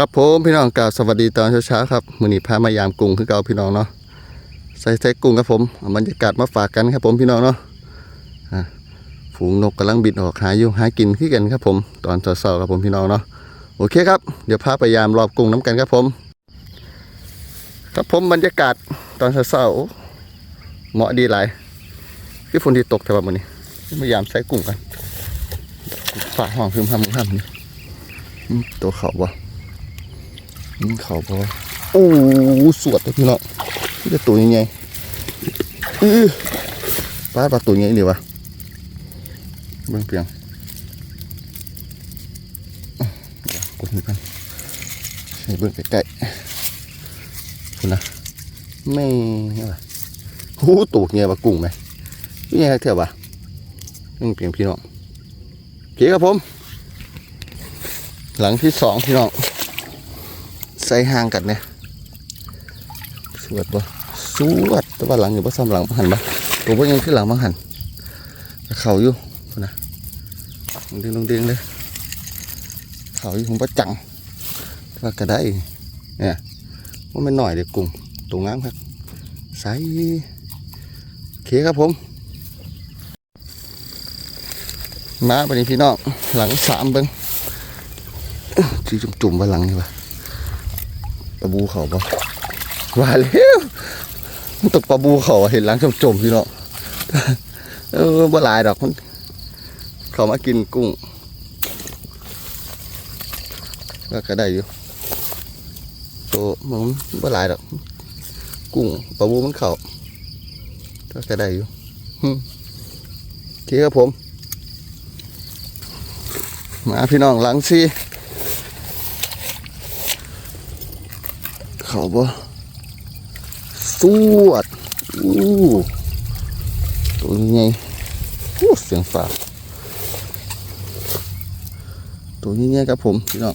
ครับผมพี่น้องกล่าวสวัสดีตอนเช้าๆครับมือนี้พามายามกรุงคือเก่าพี่น้องเนาะใส่ใส่กุ้งครับผมเอาบรรยากาศมาฝากกันครับผมพี่น้องเนาะอะฝูงนกกำลังบินออกหาอยู่หากินขึ้นกันครับผม ตอนเช้าๆครับผมพี่น้องเนาะโอเคครับเดี๋ยวพาไปยามรอบกุ้งน้ำกันครับผม ครับผมบรรยากาศตอนเช้าๆเหมาะดีหลายคือฝนที่ตกแต่ว่ามือนี้มายามใส่กุ้งกันฝากห้องพึมพำพึมพำนี่ตัวเขาบ่ นี่เขาบอโอ้สวดเลยพี่น้องนี่จะตัวยังไงอือป้าปลาตัวยังไงดีวะเบิ่งเพียงอะเดี๋ยวกดมือกันให้เบิ่งใกล้ๆคุณนะไม่อะไรโอ้ตัวเงี้ยปลากุ้งไหมนี่ยังไงเถอะวะเบิ่งเพียงพี่น้องโอเคครับผม หลังที่สองพี่น้อง ใส่ห่างกันเนี่ยสวดบ่สวดแต่ว่าหลังอยู่บ่ซ้ำหลังบ่หันบ่ตัวบ่ยังขึ้นหลังบ่หันเข่าอยู่นะลงเด้งลงเด้งเลยเขาอยู่ผมบ่จังว่าก็ได้เนี่ยว่ามันหน่อยเด็กกุ้งตัวงามครับใส่โอเคครับผม มาบัดนี้พี่น้องหลังสามเบิ่งจีจุ่มๆว่าหลังนี่วะ ปลาบูเขาปะว่าแล้วมันตกปลาบูเขาเห็นล้างจมๆพี่เนาะเออบ่หลายดอกมันเขามากินกุ้งก็ก็ได้อยู่ตัวมันบ่หลายดอก กุ้งปลาบูมันเขาก็ก็ได้อยู่หึโอเคครับผม มาพี่น้องหลังซี เขาบ่สวดอู้ตัวนี้ไงอู้เสียงฝาตัวนี้ไงครับผมพี่น้อง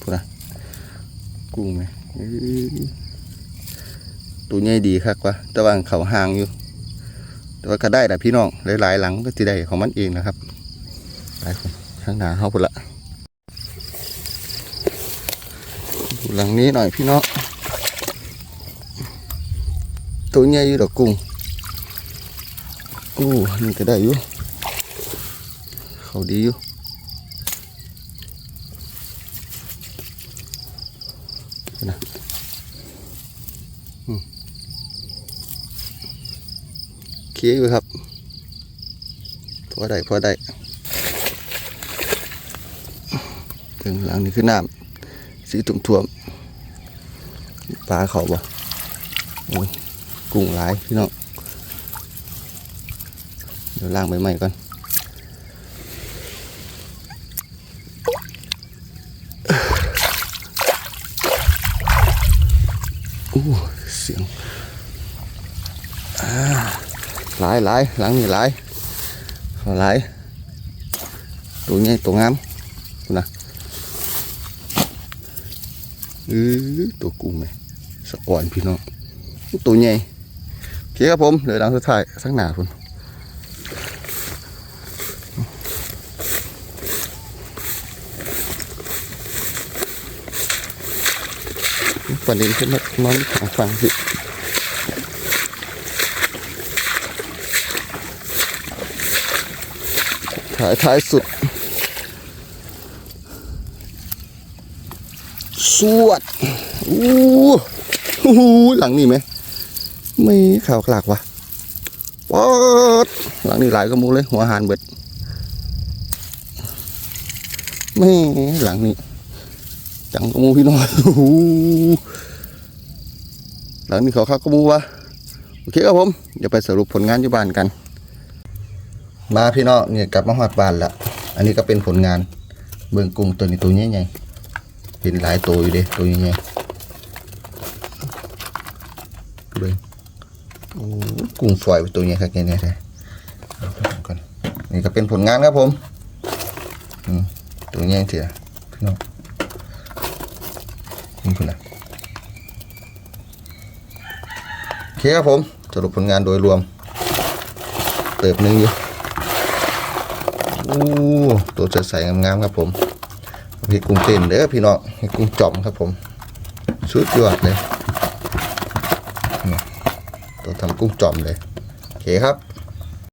พูดนะกุ้งไหมตัวใหญ่ดีครับวะแต่ว่าเขาห่างอยู่แต่ว่าก็ได้แต่พี่น้องหลายๆหลังก็จะได้ของมันเองนะครับหลายคนข้างหน้าเขาพุ่นละ ดูหลังนี้หน่อยพี่น้องตัวใหญ่อยู่ดอกกุ้งกู้นี่ก็ได้อยู่เขาดีอยู่นะอืมเคี้ยวอยู่ครับพอได้พอได้ถึงหลังนี้คือน้ำ สีตุ่มท่วมๆปลาเขาบ่โอ้ยกุ้งหลายพี่น้องเดี๋ยวล้างใหม่ๆก่อนอู้เสียงอ่าหลายหลายหลังนี่หลายเขาหลายตัวนี้ตัวงาม เออตัวกุ้งไหมสะอ่อนพี่น้องตัวใหญ่โอเคครับผมเดี๋ยวดังสุดท้ายสักหนาคุณประเด็นขึ้นมานอนของฟังสิถ่ายท้ายสุด สวดอู้หูหลังนี่ไหม ไม่ข่าวขลากวะป๊อดหลังนี่หลายก็มูเลย หัวหานเบิดไม่หลังนี้จังก็มูพี่น้อยอู้หลังนี้เขาคักก็มูวะโอเคครับผมเดี๋ยวไปสรุปผลงานอยู่บ้านกัน มาพี่น้องเนี่ยกลับมาหอดบ้านล้วอันนี้ก็เป็นผลงานเบื้องกุ้งตัวนี้ตัวใหญ่ๆ เห็นหลายตัวอยู่เด้ตัวใหญ่ๆเบิ่งโอ้กุ้งฝอยตัวใหญ่ครับแกเนี่ยนี่ก็เป็นผลงานครับผมตัวใหญ่เถอะพี่น้องนี่คุณนะโอเคครับผมสรุปผลงานโดยรวม เติบหนึ่งอยู่ อู้ตัวจะใสงามๆครับผม พี่กุ้งเต้นเด้อพี่น้องพี่กุ้งจอมครับผมสุดยอดเลยตัวทำกุ้งจอมเลยโอเคครับ